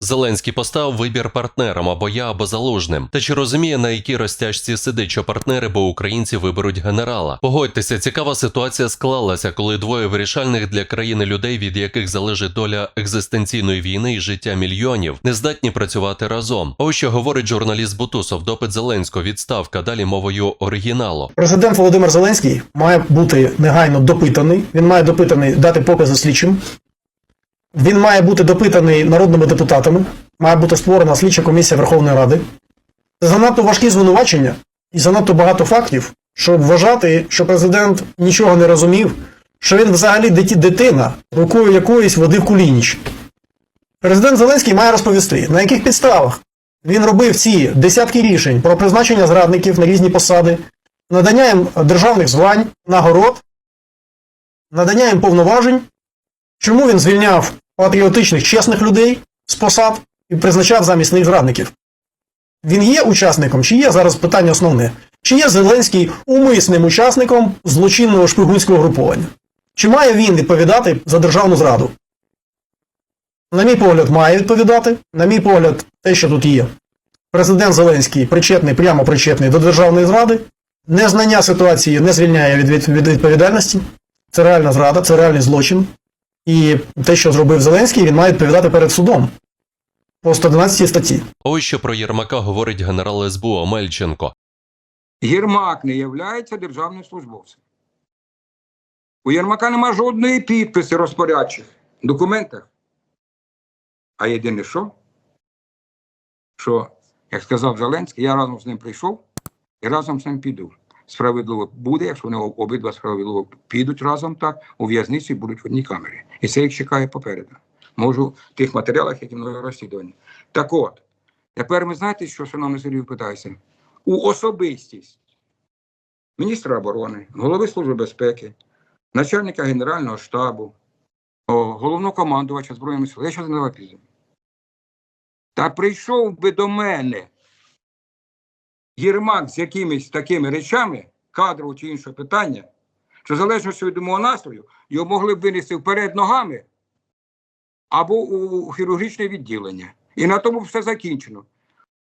Зеленський поставив вибір партнерам або я, або залужним. Та чи розуміє на якій розтяжці сидить, що партнери, бо українці виберуть генерала? Погодьтеся, цікава ситуація склалася, коли двоє вирішальних для країни людей, від яких залежить доля екзистенційної війни і життя мільйонів, не здатні працювати разом. Ось що говорить журналіст Бутусов, допит Зеленського, відставка далі мовою оригіналу. Президент Володимир Зеленський має бути негайно допитаний. Він має допитаний дати покази слідчим. Він має бути допитаний народними депутатами. Має бути створена слідча комісія Верховної Ради. Це занадто важкі звинувачення і занадто багато фактів, щоб вважати, що президент нічого не розумів, що він взагалі дитина, рукою якоїсь водив кулініч. Президент Зеленський має розповісти, на яких підставах він робив ці десятки рішень про призначення зрадників на різні посади, надання їм державних звань, нагород, надання їм повноважень, чому він звільняв патріотичних чесних людей з посад і призначав замість них зрадників. Він є учасником, чи є зараз питання основне? Чи є Зеленський умисним учасником злочинного шпигунського груповання? Чи має він відповідати за державну зраду? На мій погляд, має відповідати. На мій погляд, те, що тут є. Президент Зеленський причетний, прямо причетний до державної зради. Незнання ситуації не звільняє від відповідальності. Це реальна зрада, це реальний злочин. І те, що зробив Зеленський, він має відповідати перед судом по 111 статті. Ось що про Єрмака говорить генерал СБУ Омельченко. Єрмак не являється державним службовцем. У Єрмака нема жодної підписи розпорядчих документах. А єдине що? Що, як сказав Зеленський, я разом з ним прийшов і разом з ним піду. Справедливо буде, якщо вони обидва справедливо підуть разом так, у в'язниці будуть в одній камері. І це їх чекає попереду. Можу в тих матеріалах, які мною розслідувані. Так от, тепер ми знаєте, що, шановний Сергій, питаюся? У особистість міністра оборони, голови Служби безпеки, начальника Генерального штабу, головного командувача Збройних сил. Я ще не давав. Та прийшов би до мене Єрмак з якимись такими речами, кадрового чи іншого питання, що залежно від мого настрою, його могли б винести вперед ногами або у хірургічне відділення. І на тому все закінчено.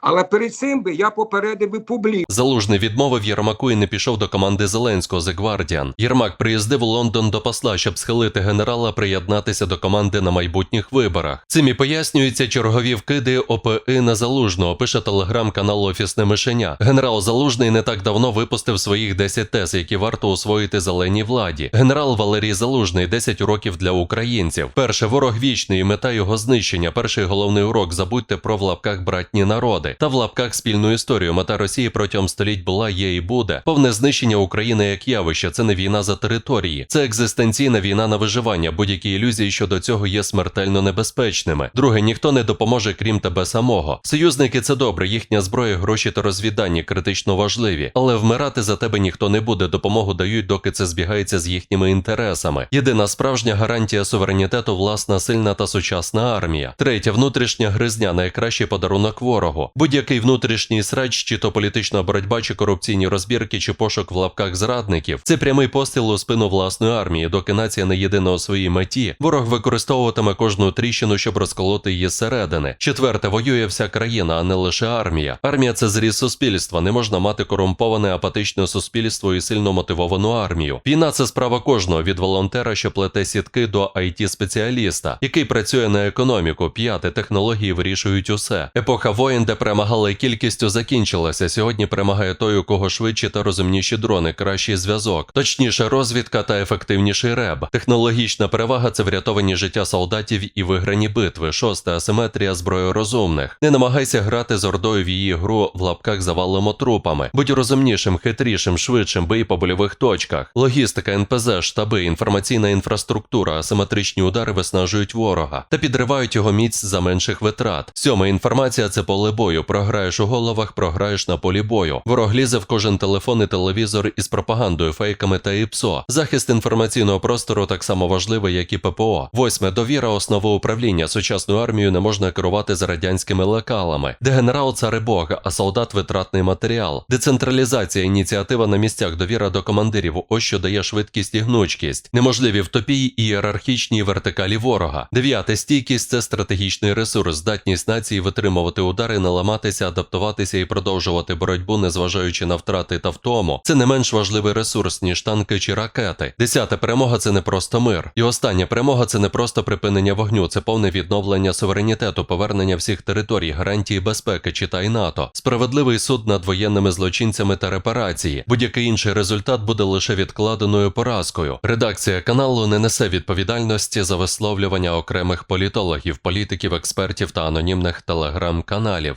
Але перед цим би я попередив би публіку. Залужний відмовив Єрмаку і не пішов до команди Зеленського The Guardian. Єрмак приїздив у Лондон до посла, щоб схилити генерала приєднатися до команди на майбутніх виборах. Цим і пояснюються чергові вкиди ОПИ на залужного. Пише телеграм-канал Офісне Мишеня. Генерал Залужний не так давно випустив своїх 10 тез, які варто усвоїти зеленій владі. Генерал Валерій Залужний 10 уроків для українців. Перше ворог вічний мета його знищення. Перший головний урок забудьте про в лапках братні народи та в лапках спільну історію. Мета Росії протягом століть була, є і буде. Повне знищення України як явище. Це не війна за території, це екзистенційна війна на виживання. Будь-які ілюзії щодо цього є смертельно небезпечними. Друге, ніхто не допоможе, крім тебе самого. Союзники це добре, їхня зброя, гроші та розвіддані критично важливі, але вмирати за тебе ніхто не буде. Допомогу дають, доки це збігається з їхніми інтересами. Єдина справжня гарантія суверенітету власна сильна та сучасна армія. Третє, внутрішня гризня найкращий подарунок ворогу. Будь-який внутрішній срач, чи то політична боротьба, чи корупційні розбірки, чи пошук в лапках зрадників. Це прямий постріл у спину власної армії, доки нація не єдина у своїй меті. Ворог використовуватиме кожну тріщину, щоб розколоти її зсередини. Четверте, воює вся країна, а не лише армія. Армія це зріз суспільства. Не можна мати корумповане апатичне суспільство і сильно мотивовану армію. Війна це справа кожного від волонтера, що плете сітки до it спеціаліста, який працює на економіку. П'яте технології вирішують усе. Епоха воїн, де перемагали кількістю, закінчилася. Сьогодні перемагає той, у кого швидші та розумніші дрони, кращий зв'язок, точніше розвідка та ефективніший реб. Технологічна перевага це врятовані життя солдатів і виграні битви. Шосте асиметрія зброї розумних. Не намагайся грати з ордою в її гру в лапках завалимо трупами. Будь розумнішим, хитрішим, швидшим, бий по больових точках. Логістика, НПЗ, штаби, інформаційна інфраструктура, асиметричні удари виснажують ворога та підривають його міць за менших витрат. Сьоме інформація це поле бою. Бою, програєш у головах, програєш на полі бою. Ворог лізе в кожен телефон і телевізор із пропагандою, фейками та ІПСО. Захист інформаційного простору так само важливий, як і ППО. Восьме довіра основа управління. Сучасною армією не можна керувати за радянськими лекалами, де генерал цар Бог, а солдат витратний матеріал. Децентралізація, ініціатива на місцях, довіра до командирів. Ось що дає швидкість і гнучкість. Неможливі втопії і ієрархічній вертикалі ворога. Дев'яте стійкість це стратегічний ресурс, здатність нації витримувати удари, не ламатися, адаптуватися і продовжувати боротьбу, незважаючи на втрати та втому. Це не менш важливий ресурс, ніж танки чи ракети. Десята перемога це не просто мир. І остання перемога це не просто припинення вогню, це повне відновлення суверенітету, повернення всіх територій, гарантії безпеки, читай НАТО, справедливий суд над воєнними злочинцями та репарації. Будь-який інший результат буде лише відкладеною поразкою. Редакція каналу не несе відповідальності за висловлювання окремих політологів, політиків, експертів та анонімних телеграм-каналів.